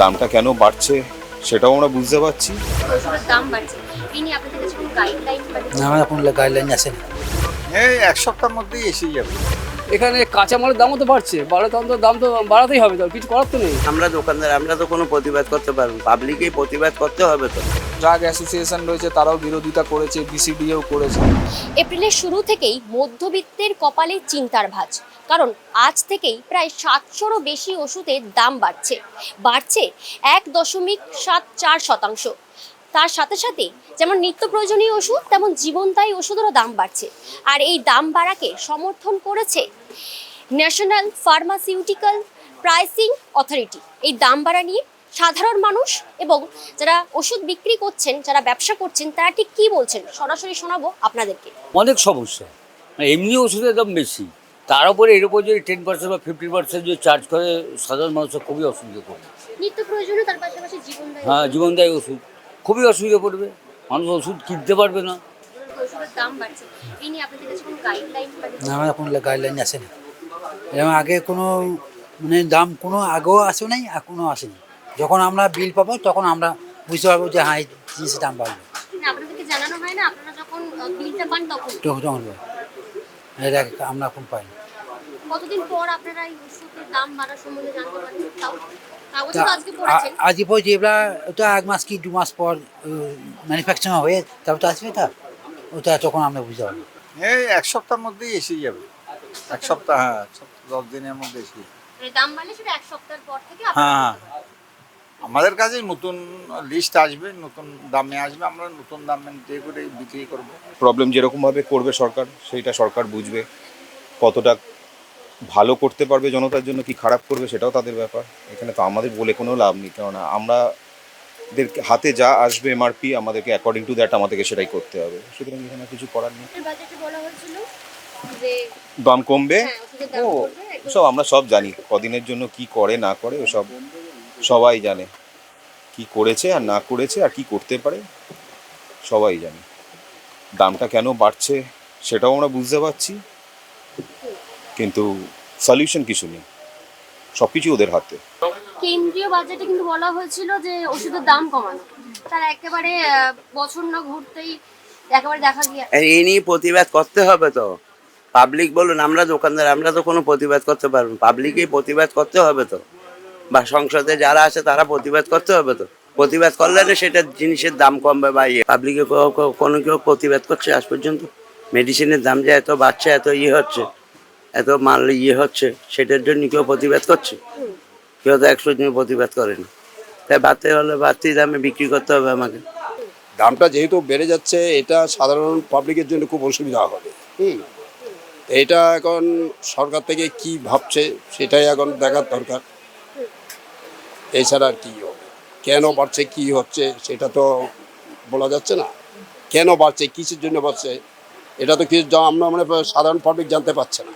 দামটা কেন বাড়ছে সেটাও আমরা বুঝতে পারছি। দাম বাড়ছে। গাইডলাইন না আমার কোনো গাইডলাইন আছে না। এই এক সপ্তাহের মধ্যেই এসে যাবে। এখানে কাঁচামালের দামও তো বাড়ছে। বাড়লে তখন তো দাম তো বাড়াতেই হবে তো কিছু করার তো নেই। আমরা দোকানদার আমরা তো কোনো প্রতিবাদ করতে পারব পাবলিকেই প্রতিবাদ করতে হবে তো। ড্রাগ অ্যাসোসিয়েশন রয়েছে তারাও বিরোধিতা করেছে বিসিডিও করেছে। এপ্রিলের শুরু থেকেই মধ্যবিত্তের কপালে চিন্তার ভাঁজ। কারণ আজ থেকেই প্রায় সাতশোরও বেশি ওষুধের দাম বাড়ছে। বাড়ছে এক দশমিক সাত চার শতাংশ। তার সাথে সাথে যেমন নিত্য প্রয়োজনীয় ওষুধ, তেমন জীবনদায়ী ওষুধেরও দাম বাড়ছে। আর এই দাম বাড়াকে সমর্থন করেছে ন্যাশনাল ফার্মাসিউটিক্যাল প্রাইসিং অথরিটি। এই দাম বাড়া নিয়ে সাধারণ মানুষ এবং যারা ওষুধ বিক্রি করছেন, যারা ব্যবসা করছেন, তারা ঠিক কি বলছেন? সরাসরি শোনাবো আপনাদেরকে। অনেক সমস্যা। মানে এমনি ওষুধের দাম বেশি। তার উপরে এর উপর যদি টেন পার্সেন্ট বা ফিফটি পার্সেন্ট যদি চার্জ করে সাধারণ মানুষের খুবই অসুবিধা পড়বে নিত্য প্রয়োজনীয় তার পাশাপাশি জীবনদায়ী হ্যাঁ জীবনদায়ী ওষুধ। খুবই অসুবিধা পড়বে মানুষ ওষুধ কিনতে পারবে না। ওষুধের দাম বাড়ছে। এই নিয়ে আপনাদের কাছে কোনো গাইডলাইন বা না আমার কোনো গাইডলাইন আছে না এরকম আগে কোনো মানে দাম কোনো আগেও আসে নাই আর কোনো আসেনি যখন আমরা বিল পাবো তখন আমরা বুঝতে পারব যে হ্যাঁ এই জিনিসের দাম বাড়বে আপনাদেরকে জানানো হয় না আপনারা যখন বিলটা পান তখন তখন। এটা আমরা এখন পাই। কতদিন পর আপনারা এই ওষুধের দাম বাড়ার সম্বন্ধে জানতে পারবেন তাও কাগজে তা তো আজকে পড়েছেন। আ- আজকে পর যেগুলা ওটা এক মাস কি দু মাস পর ম্যানুফ্যাকচার হয়ে তারপর তো আসবে তা? ওটা তখন আমরা বুঝতে পারব। এই এক সপ্তাহের মধ্যেই এসে যাবে। এক সপ্তাহ হ্যাঁ দশ দিনের মধ্যে এসে যাবে। মানে দাম বাড়লে সেটা এক সপ্তাহ পর থেকে হ্যাঁ আমাদের কাছে নতুন লিস্ট আসবে নতুন দামে আসবে আমরা নতুন দামে দিয়ে করে বিক্রি করব। প্রবলেম যেরকমভাবে করবে সরকার সেইটা সরকার বুঝবে। কতটা ভালো করতে পারবে জনতার জন্য কি খারাপ করবে সেটাও তাদের ব্যাপার। এখানে তো আমাদের বলে কোনো লাভ নেই কেননা আমরা দের হাতে যা আসবে এমআরপি আমাদেরকে অ্যাকর্ডিং টু দ্যাট আমাদেরকে সেটাই করতে হবে। সুতরাং এখানে কিছু করার নেই। বাজেটে বলা হয়েছিল যে দাম কমবে? হ্যাঁ ও সব আমরা সব জানি। কদিনের জন্য কি করে না করে সব সবাই জানে কি করেছে আর না করেছে আর কি করতে পারে। সবাই জানে। দামটা কেন বাড়ছে সেটাও আমরা বুঝতে পারছি। কিন্তু সলিউশন কিছু নেই। সব কিছু ওদের হাতে। কেন্দ্রীয় বাজেটে কিন্তু বলা হয়েছিল যে ওষুধের দাম কমানো। তারা একেবারে বছর না ঘুরতেই একেবারে দেখা গিয়ে এই নিয়ে প্রতিবাদ করতে হবে তো। পাবলিক বলুন আমরা দোকানদার আমরা তো কোনো প্রতিবাদ করতে পারব পাবলিকেই প্রতিবাদ করতে হবে তো। বা সংসদে যারা আছে তারা প্রতিবাদ করতে হবে তো। প্রতিবাদ করলে সেটা জিনিসের দাম কমবে বা ইয়ে। পাবলিকে কোনো কেউ প্রতিবাদ করছে আজ পর্যন্ত। মেডিসিনের দাম যে এত বাড়ছে, এত ইয়ে হচ্ছে, এত মাল ইয়ে হচ্ছে, সেটার জন্য কেউ প্রতিবাদ করছে। কেউ তো একশো দিন প্রতিবাদ করেনি তাই বাড়তে হলে বাড়তি দামে বিক্রি করতে হবে আমাকে। দামটা যেহেতু বেড়ে যাচ্ছে, এটা সাধারণ পাবলিকের জন্য খুব অসুবিধা হবে। হুম। এটা এখন সরকার থেকে কি ভাবছে, সেটাই এখন দেখার দরকার। এছাড়া আর কি হবে? কেন বাড়ছে কি হচ্ছে সেটা তো বলা যাচ্ছে না। কেন বাড়ছে কিসের জন্য বাড়ছে এটা তো কিছু আমরা মানে সাধারণ পাবলিক জানতে পারছে না।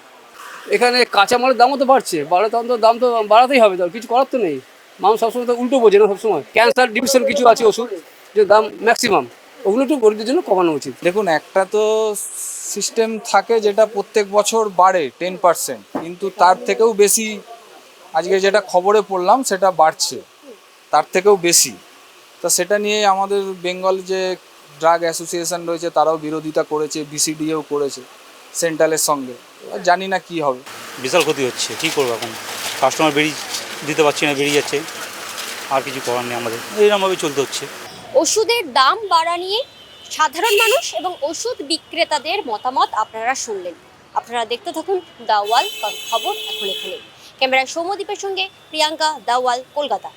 এখানে কাঁচামালের দামও তো বাড়ছে বাড়লে তখন তো দাম তো বাড়াতেই হবে তো কিছু করার তো নেই। মানুষ সবসময় তো উল্টো বোঝে না সবসময়। ক্যান্সার ডিভিশন কিছু আছে ওষুধ যে দাম ম্যাক্সিমাম ওগুলো একটু গরিবদের জন্য কমানো উচিত। দেখুন একটা তো সিস্টেম থাকে যেটা প্রত্যেক বছর বাড়ে টেন পার্সেন্ট কিন্তু তার থেকেও বেশি আজকে যেটা খবরে পড়লাম সেটা বাড়ছে। তার থেকেও বেশি। তা সেটা নিয়ে আমাদের বেঙ্গল যে ড্রাগ অ্যাসোসিয়েশন রয়েছে তারাও বিরোধিতা করেছে বিসিডিও করেছে সেন্ট্রালের সঙ্গে। এবার জানি না কি হবে। বিশাল ক্ষতি হচ্ছে। কী করব এখন? কাস্টমার বেরিয়ে দিতে পারছি না বেরিয়ে যাচ্ছে। আর কিছু করার নেই আমাদের। এইরকমভাবে চলতে হচ্ছে। ওষুধের দাম বাড়া নিয়ে সাধারণ মানুষ এবং ওষুধ বিক্রেতাদের মতামত আপনারা শুনলেন। আপনারা দেখতে থাকুন দাওয়াল কারণ খবর এখন এখানে ক্যামেরায় সৌম্যদীপের সঙ্গে প্রিয়াঙ্কা দাওয়াল কলকাতা।